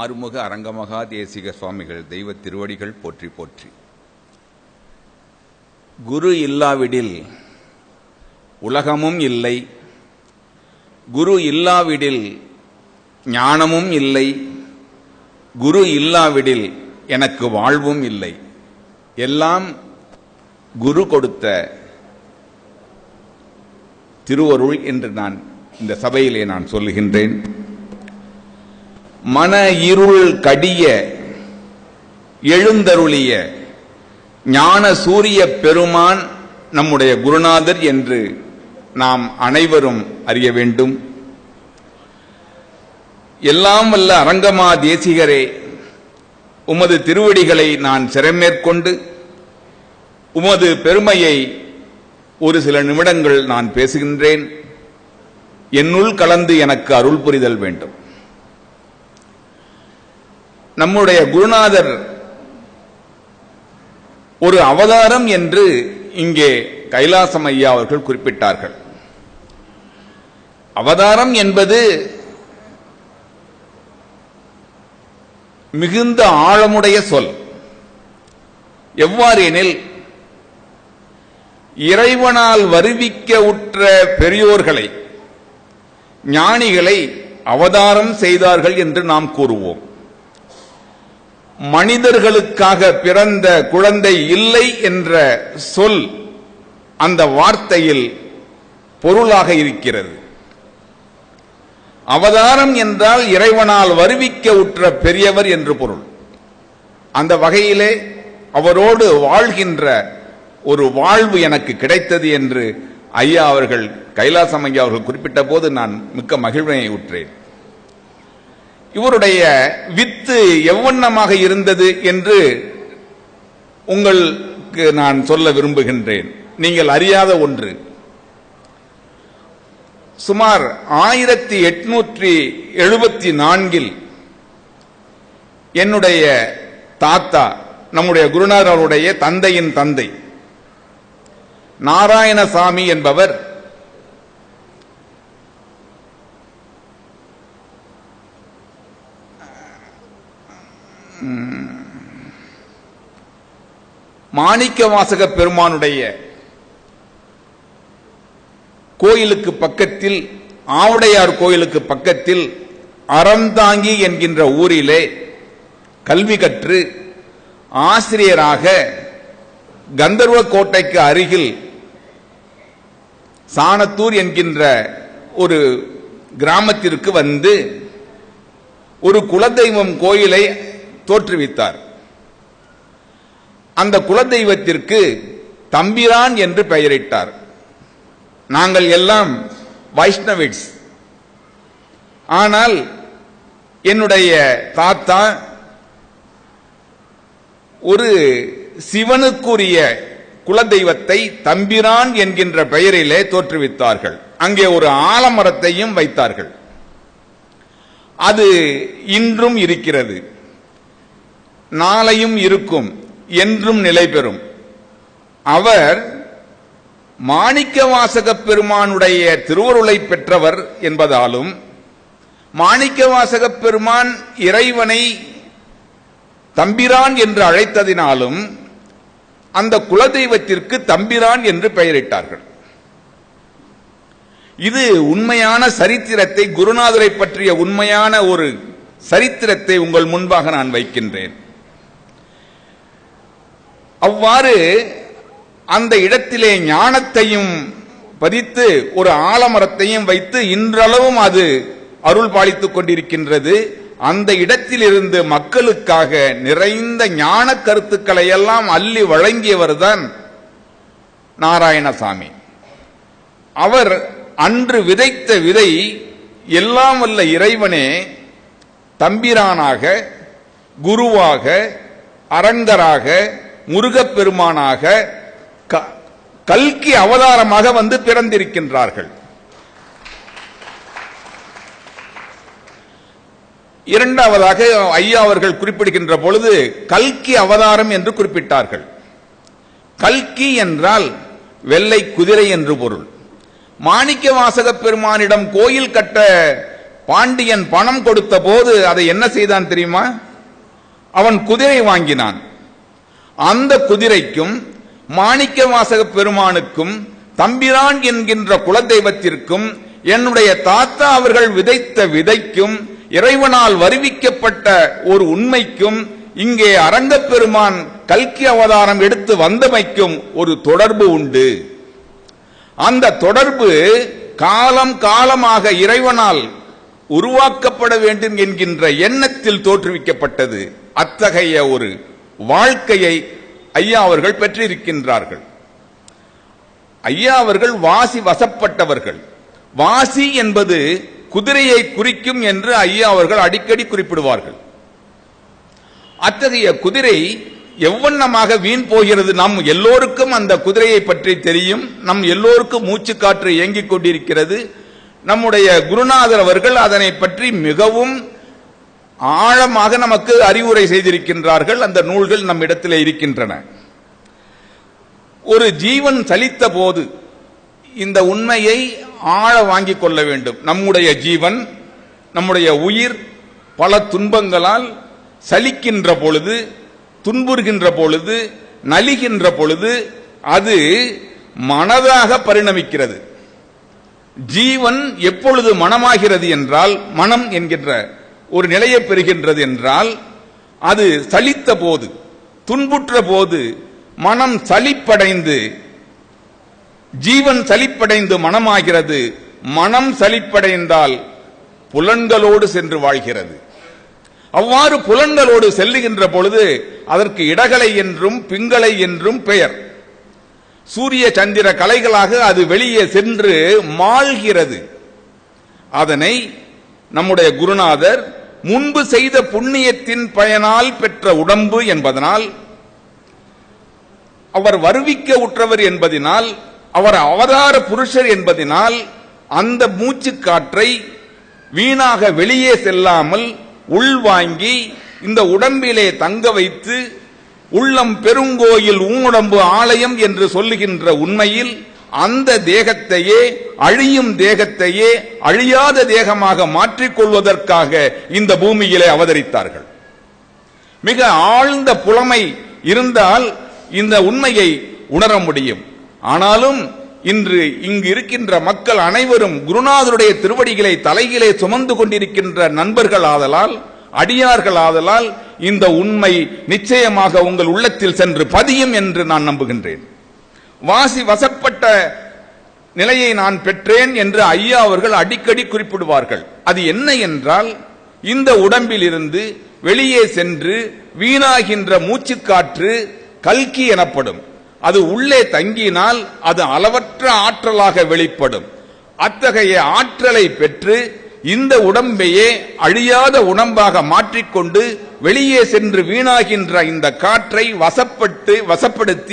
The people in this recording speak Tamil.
ஆறுமுக அரங்கமகா தேசிக சுவாமிகள் தெய்வ திருவடிகள் போற்றி போற்றி. குரு இல்லாவிடில் உலகமும் இல்லை. குரு இல்லாவிடில் ஞானமும் இல்லை. குரு இல்லாவிடில் எனக்கு வாழ்வும் இல்லை. எல்லாம் குரு கொடுத்த திருவருள் என்று நான் இந்த சபையிலே நான் சொல்லுகின்றேன். மன இருள் கடிய எழுந்தருளிய ஞான சூரிய பெருமான் நம்முடைய குருநாதர் என்று நாம் அனைவரும் அறிய வேண்டும். எல்லாம் வல்ல அரங்கமா தேசிகரே உமது திருவடிகளை நான் சிறமேற்கொண்டு உமது பெருமையை ஒரு சில நிமிடங்கள் நான் பேசுகின்றேன். என்னுள் கலந்து எனக்கு அருள் புரிதல் வேண்டும். நம்முடைய குருநாதர் ஒரு அவதாரம் என்று இங்கே கைலாசம் ஐயா அவர்கள் குறிப்பிட்டார்கள். அவதாரம் என்பது மிகுந்த ஆழமுடைய சொல். எவ்வாறு எனில் இறைவனால் வருவிக்க உற்ற பெரியோர்களை ஞானிகளை அவதாரம் செய்தார்கள் என்று நாம் கூறுவோம். மனிதர்களுக்காக பிறந்த குழந்தை இல்லை என்ற சொல் அந்த வார்த்தையில் பொருளாக இருக்கிறது. அவதாரம் என்றால் இறைவனால் வருவிக்க உற்ற பெரியவர் என்று பொருள். அந்த வகையிலே அவரோடு வாழ்கின்ற ஒரு வாழ்வு எனக்கு கிடைத்தது என்று ஐயா அவர்கள் கைலாசம் ஐயா அவர்கள் குறிப்பிட்ட போது நான் மிக்க மகிழ்வினை உற்றேன். இவருடைய வித்து எவ்வண்ணமாக இருந்தது என்று உங்களுக்கு நான் சொல்ல விரும்புகின்றேன். நீங்கள் அறியாத ஒன்று. சுமார் ஆயிரத்தி எட்நூற்றி எழுபத்தி நான்கில் என்னுடைய தாத்தா நம்முடைய குருநாதர் அவருடைய தந்தையின் தந்தை நாராயணசாமி என்பவர் மாணிக்க வாசக பெருமானுடைய கோயிலுக்கு பக்கத்தில் ஆவுடையார் கோயிலுக்கு பக்கத்தில் அறந்தாங்கி என்கின்ற ஊரிலே கல்வி கற்று ஆசிரியராக கந்தர்வ கோட்டைக்கு அருகில் சாணத்தூர் என்கின்ற ஒரு கிராமத்திற்கு வந்து ஒரு குலதெய்வம் கோயிலை தோற்றுவித்தார். அந்த குலதெய்வத்திற்கு தம்பிரான் என்று பெயரிட்டார். நாங்கள் எல்லாம் வைஷ்ணவிட்ஸ். ஆனால் என்னுடைய தாத்தா ஒரு சிவனுக்குரிய குலதெய்வத்தை தம்பிரான் என்கின்ற பெயரிலே தோற்றுவித்தார்கள். அங்கே ஒரு ஆலமரத்தையும் வைத்தார்கள். அது இன்றும் இருக்கிறது. நாளையும் இருக்கும் என்றும் நிலை பெறும் அவர் மாணிக்க வாசக பெருமானுடைய திருவருளை பெற்றவர் என்பதாலும் மாணிக்க வாசக பெருமான் இறைவனை தம்பிரான் என்று அழைத்ததினாலும் அந்த குலதெய்வத்திற்கு தம்பிரான் என்று பெயரிட்டார்கள். இது உண்மையான சரித்திரத்தை குருநாதரை பற்றிய உண்மையான ஒரு சரித்திரத்தை உங்கள் முன்பாக நான் வைக்கின்றேன். அவ்வாறு அந்த இடத்திலே ஞானத்தையும் பதித்து ஒரு ஆலமரத்தையும் வைத்து இன்றளவும் அது அருள் பாலித்துக் கொண்டிருக்கின்றது. அந்த இடத்திலிருந்து மக்களுக்காக நிறைந்த ஞான கருத்துக்களை எல்லாம் அள்ளி வழங்கியவர்தான் நாராயணசாமி. அவர் அன்று விதைத்த விதை எல்லாம் வல்ல இறைவனே தம்பிரானாக குருவாக அரங்கராக முருகப்பெருமானாக கல்கி அவதாரமாக வந்து பிறந்திருக்கின்றார்கள். இரண்டாவதாக ஐயா அவர்கள் குறிப்பிடுகின்ற பொழுது கல்கி அவதாரம் என்று குறிப்பிட்டார்கள். கல்கி என்றால் வெள்ளை குதிரை என்று பொருள். மாணிக்க வாசக பெருமானிடம் கோயில் கட்ட பாண்டியன் பணம் கொடுத்த போது அதை என்ன செய்தான் தெரியுமா? அவன் குதிரை வாங்கினான். அந்த குதிரைக்கும் மாணிக்க வாசக பெருமானுக்கும் தம்பிரான் என்கின்ற குலதெய்வத்திற்கும் என்னுடைய தாத்தா அவர்கள் விதைத்த விதைக்கும் இறைவனால் வருவிக்கப்பட்ட ஒரு உண்மைக்கும் இங்கே அரங்கப்பெருமான் கல்கி அவதாரம் எடுத்து வந்தமைக்கும் ஒரு தொடர்பு உண்டு. அந்த தொடர்பு காலம் காலமாக இறைவனால் உருவாக்கப்பட வேண்டும் என்கின்ற எண்ணத்தில் தோற்றுவிக்கப்பட்டது. அத்தகைய ஒரு வாழ்க்கையை ஐயா அவர்கள் பெற்றிருக்கின்றார்கள். ஐயா அவர்கள் வாசி வசப்பட்டவர்கள். வாசி என்பது குதிரையை குறிக்கும் என்று ஐயா அவர்கள் அடிக்கடி குறிப்பிடுவார்கள். அத்தகைய குதிரை எவ்வண்ணமாக வீண் போகிறது நம் எல்லோருக்கும் அந்த குதிரையை பற்றி தெரியும். நம் எல்லோருக்கும் மூச்சு காற்று இயங்கிக் கொண்டிருக்கிறது. நம்முடைய குருநாதர் அவர்கள் அதனை பற்றி மிகவும் ஆழமாக நமக்கு அறிவுரை செய்திருக்கின்றார்கள். அந்த நூல்கள் நம் இடத்திலே இருக்கின்றன. ஒரு ஜீவன் சலித்த போது இந்த உண்மையை ஆழ வாங்கிக் கொள்ள வேண்டும். நம்முடைய ஜீவன் நம்முடைய உயிர் பல துன்பங்களால் சலிக்கின்ற பொழுது துன்புறுகின்ற பொழுது நலிகின்ற பொழுது அது மனதாக பரிணமிக்கிறது. ஜீவன் எப்பொழுது மனமாகிறது என்றால் மனம் என்கின்ற ஒரு நிலையை பெறுகின்றது என்றால் அது சலித்த போது துன்புற்ற போது மனம் சலிப்படைந்து ஜீவன் சலிப்படைந்து மனமாகிறது. மனம் சலிப்படைந்தால் புலன்களோடு சென்று வாழ்கிறது. அவ்வாறு புலன்களோடு செல்லுகின்ற பொழுது அதற்கு இடகலை என்றும் பிங்களை என்றும் பெயர். சூரிய சந்திர கலைகளாக அது வெளியே சென்று மாழ்கிறது. அதனை நம்முடைய குருநாதர் முன்பு செய்த புண்ணியத்தின் பயனால் பெற்ற உடம்பு என்பதனால் அவர் வருவிக்க உற்றவர் என்பதினால் அவர் அவதார புருஷர் என்பதினால் அந்த மூச்சு காற்றை வீணாக வெளியே செல்லாமல் உள்வாங்கி இந்த உடம்பிலே தங்க வைத்து உள்ளம் பெருங்கோயில் ஊனுடம்பு ஆலயம் என்று சொல்லுகின்ற உண்மையில் அந்த தேகத்தையே அழியும் தேகத்தையே அழியாத தேகமாக மாற்றிக்கொள்வதற்காக இந்த பூமியிலே அவதரித்தார்கள். மிக ஆழ்ந்த புலமை இருந்தால் இந்த உண்மையை உணர முடியும். ஆனாலும் இன்று இங்கு இருக்கின்ற மக்கள் அனைவரும் குருநாதருடைய திருவடிகளை தலையிலே சுமந்து கொண்டிருக்கின்ற நண்பர்கள் ஆதலால் அடியார்கள் ஆதலால் இந்த உண்மை நிச்சயமாக உங்கள் உள்ளத்தில் சென்று பதியும் என்று நான் நம்புகின்றேன். வாசி அப்படிப்பட்ட நிலையை நான் பெற்றேன் என்று ஐயா அவர்கள் அடிக்கடி குறிப்பிடுவார்கள். அது என்ன என்றால் இந்த உடம்பில் இருந்து வெளியே சென்று வீணாகின்ற மூச்சுக்காற்று கல்கி எனப்படும். அது உள்ளே தங்கினால் அது அளவற்ற ஆற்றலாக வெளிப்படும். அத்தகைய ஆற்றலை பெற்று இந்த உடம்பையே அழியாத உடம்பாக மாற்றிக்கொண்டு வெளியே சென்று வீணாகின்ற இந்த காற்றை வசப்பட்டு வசப்படுத்தி